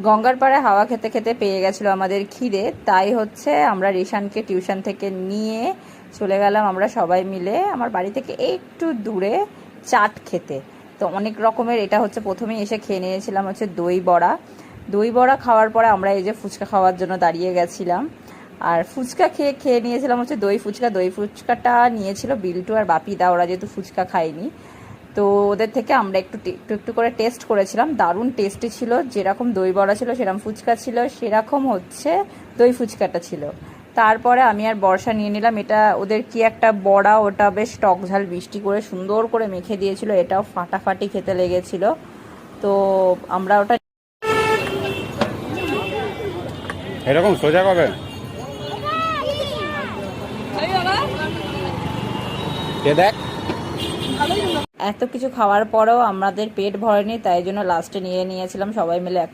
গঙ্গার পাড়ে হাওয়া খেতে খেতে পেয়ে গেছিল আমাদের খিদে তাই হচ্ছে আমরা রিশানকে টিউশন থেকে নিয়ে চলে গেলাম আমরা সবাই মিলে আমার বাড়ি থেকে একটু দূরে চাট খেতে। তো অনেক রকমের এটা হচ্ছে প্রথমেই এসে খেয়ে নিয়েছিলাম হচ্ছে দই বড়া। দই বড়া খাওয়ার পরে আমরা এই যে ফুচকা খাওয়ার জন্য দাঁড়িয়ে গেছিলাম। আর ফুচকা খেয়ে খেয়ে নিয়েছিলাম হচ্ছে দই ফুচকা। দই ফুচকাটা নিয়েছিল বিল্টু আর বাপিদা, ওরা যেহেতু ফুচকা খায়নি। তো ওদের থেকে আমরা একটু একটু একটু করে টেস্ট করেছিলাম। দারুণ টেস্টি ছিল। যেরকম দই বড়া ছিল সেরকম ফুচকা ছিল সেরকম হচ্ছে দই ফুচকাটা ছিল। তারপরে আমি আর বর্ষা নিয়ে নিলাম। এটা ওদের কি একটা বড়া ওটা বেশ টক ঝাল মিষ্টি করে সুন্দর করে মেখে দিয়েছিল। এটাও ফাটাফাটি খেতে লেগেছিল। তো আমরা ওটা এরকম সোজা কবে? দেখ। এত কিছু খাওয়ার পরেও আমাদের পেট ভরেনি, তাই জন্য লাস্টে নিয়ে নিয়েছিলাম, সবাই মিলে একটা